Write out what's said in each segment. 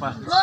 Bye.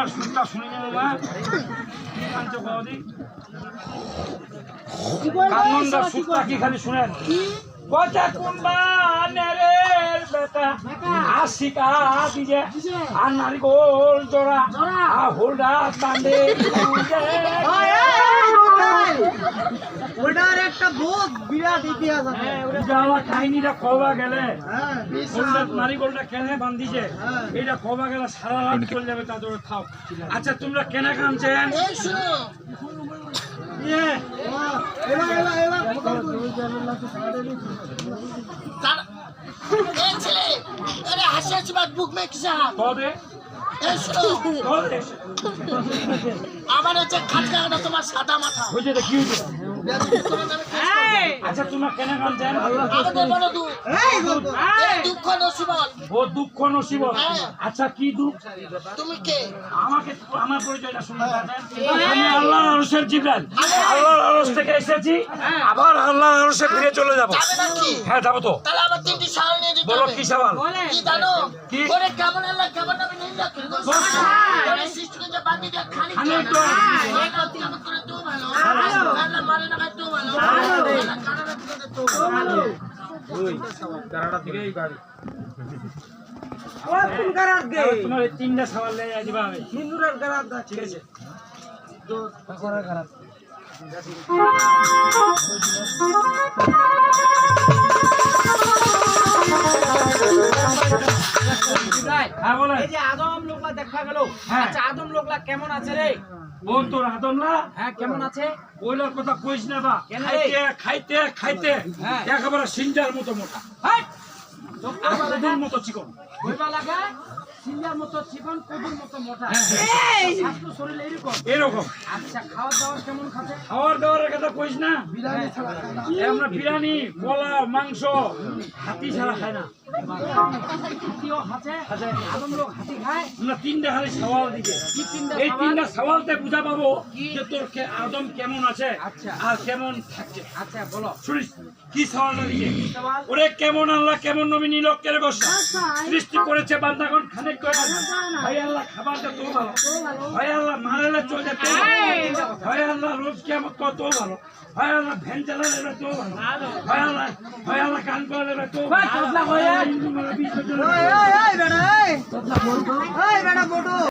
কান্নন্দার সুরটা শুনে নেব কান্নন্দার সুরটা কি খালি শুনেন? কথা কোনবা নেরের বেটা আশিকা দিজে আর নারিকোল জোড়া হোলডা তান্ডে ওটার একটা বহুত বিরাট ইতিহাস আছে। যাওয়া কাহিনীটা কবা গেলে। হ্যাঁ গোলটা কেনে বান্ধিছে এইটা কবা গেলে সারা রাত চলে যাবে তাদের থাও আচ্ছা তোমরা কেনে শুনো। ইয়ে। ছেলে আরে হাসি হাসি বাদ বুক মে কিসা তবে আমার হচ্ছে খাটকা কাটা তোমার সাদা মাথা। কি হয়েছে আচ্ছা তোমরা কেনে কানছেন আমাদের বলো দুঃখ এই দুঃখ ও দুঃখ নসিব আচ্ছা কি দুঃখ? তুমি কে? আমাকে আমার পরিচয়টা শুনতে আমি আল্লাহর আরশের জিবরাইল। আল্লাহর আরশ থেকে এসেছি আবার আল্লাহর আরশে ফিরে চলে যাব। হ্যাঁ যাব তো। তাহলে আবার তিনটি সাল নিয়ে দিতে বলো কি সওয়াল কি জানো? কি? ওরে কেমন আল্লাহ কেমন নবী নিন্দা করি ওরে সৃষ্টিকে যে বান্দি দিয়ে খালি খালি তো ভালো আল্লাহ মানে না তো ভালো আল্লাহ কানা না করে তো ভালো ও কোন কারাত গে? তোমার তিনটা সওয়াল লেগে যাবে আমি হিন্দুরের কারাত দা ঠিক আছে। বলে এই আদম লোকলা দেখা গেল। হ্যাঁ। আচ্ছা আদম লোকলা কেমন আছে রে? ও তোর আদম না? হ্যাঁ কেমন আছে? বইলার কথা কইস না বা। খাইতে খাইতে খাইতে। হ্যাঁ। একেবারে সিঞ্জার মতো মোটা। হ্যাঁ কদুর মতো চিকন। কইবা লাগা? সিঙ্গার মতো চিকন কদুর মতো মোটা হ্যাঁ, স্বাস্থ্য শরীর এইরকম। এরকম আচ্ছা খাওয়া দাওয়া কেমন খাবে খাওয়ার দাওয়ার কথা কইস না। আমরা বিরিয়ানি মাংস হাতি ছাড়া খাই না। হাতিও আছে আদম লোক হাতি খায়। আমরা তিনটা খালি সওয়াল দিকে এই তিনটা সওয়ালতে বুঝা পাবো যে তোর আদম কেমন আছে আচ্ছা। আর কেমন থাকছে। আচ্ছা বলো। শুনিস কি সওয়ালটা দিকে ওরে কেমন আল্লাহ কেমন নবী নিলক্ষের গোসা সৃষ্টি করেছে বান্দাগণ খানিক করে ভাই আল্লাহ খাবারটা তো ভালো। ভাই আল্লাহ মারালে চলে তো ভাই আল্লাহ রোজ কেমন কত ভালো। ভাই আল্লাহ ভ্যান চালালে তো ভালো। ভাই আল্লাহ ভাই আল্লাহ কান করলে তো ভাই, তোতলা কই, এই? বছর এই এই। বেটা এই। এই বেটা বড়।